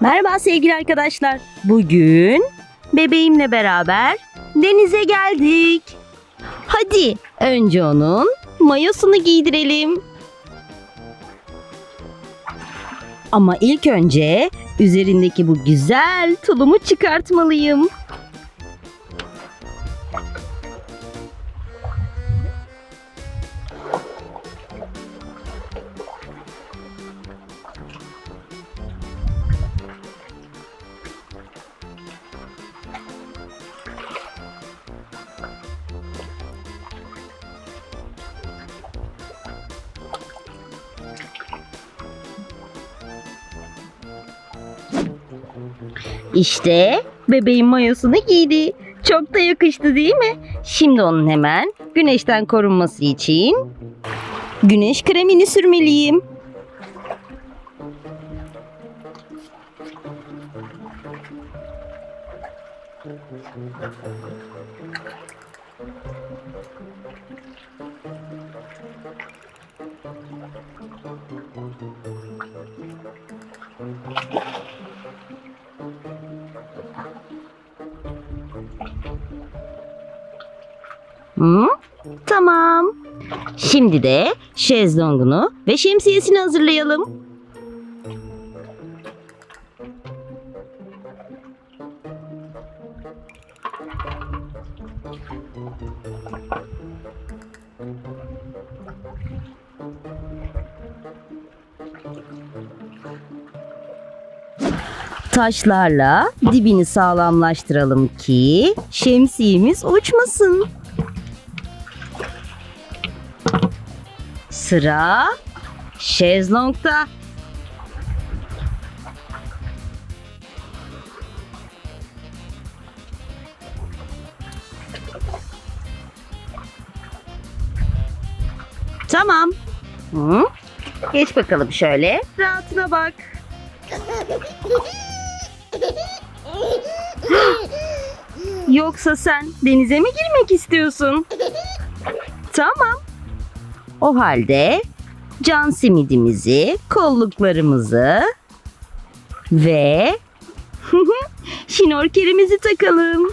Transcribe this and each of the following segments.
Merhaba sevgili arkadaşlar. Bugün bebeğimle beraber denize geldik. Hadi önce onun mayosunu giydirelim. Ama ilk önce üzerindeki bu güzel tulumu çıkartmalıyım. İşte bebeğin mayosunu giydi. Çok da yakıştı değil mi? Şimdi onun hemen güneşten korunması için güneş kremini sürmeliyim. Hı? Tamam. Şimdi de şezlongunu ve şemsiyesini hazırlayalım. Taşlarla dibini sağlamlaştıralım ki şemsiyemiz uçmasın. Sıra şezlongda. Tamam. Hı? Geç bakalım şöyle. Rahatına bak. Yoksa sen denize mi girmek istiyorsun? Tamam. O halde can simidimizi, kolluklarımızı ve şnorkelimizi takalım.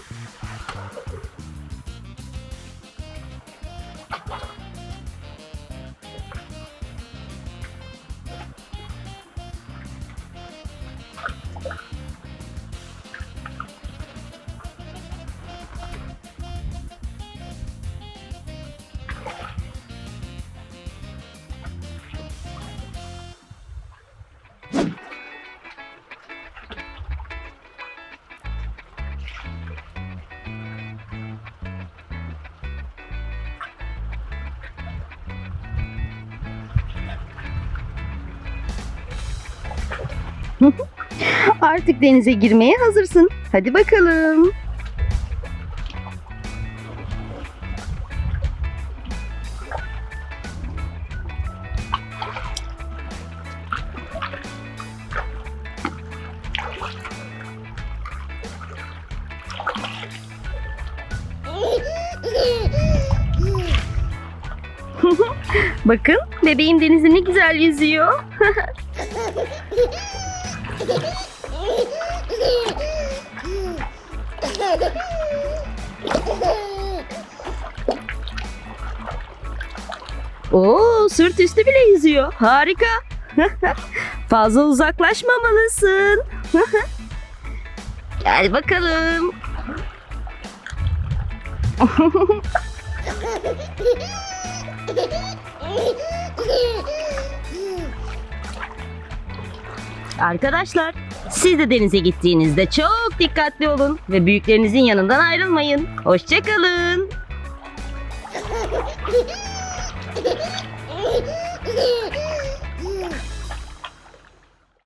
Artık denize girmeye hazırsın. Hadi bakalım. Bakın bebeğim denizde ne güzel yüzüyor. Oo, sırt üstü bile yüzüyor. Harika. Fazla uzaklaşmamalısın. Gel bakalım. Arkadaşlar, siz de denize gittiğinizde çok dikkatli olun ve büyüklerinizin yanından ayrılmayın. Hoşçakalın.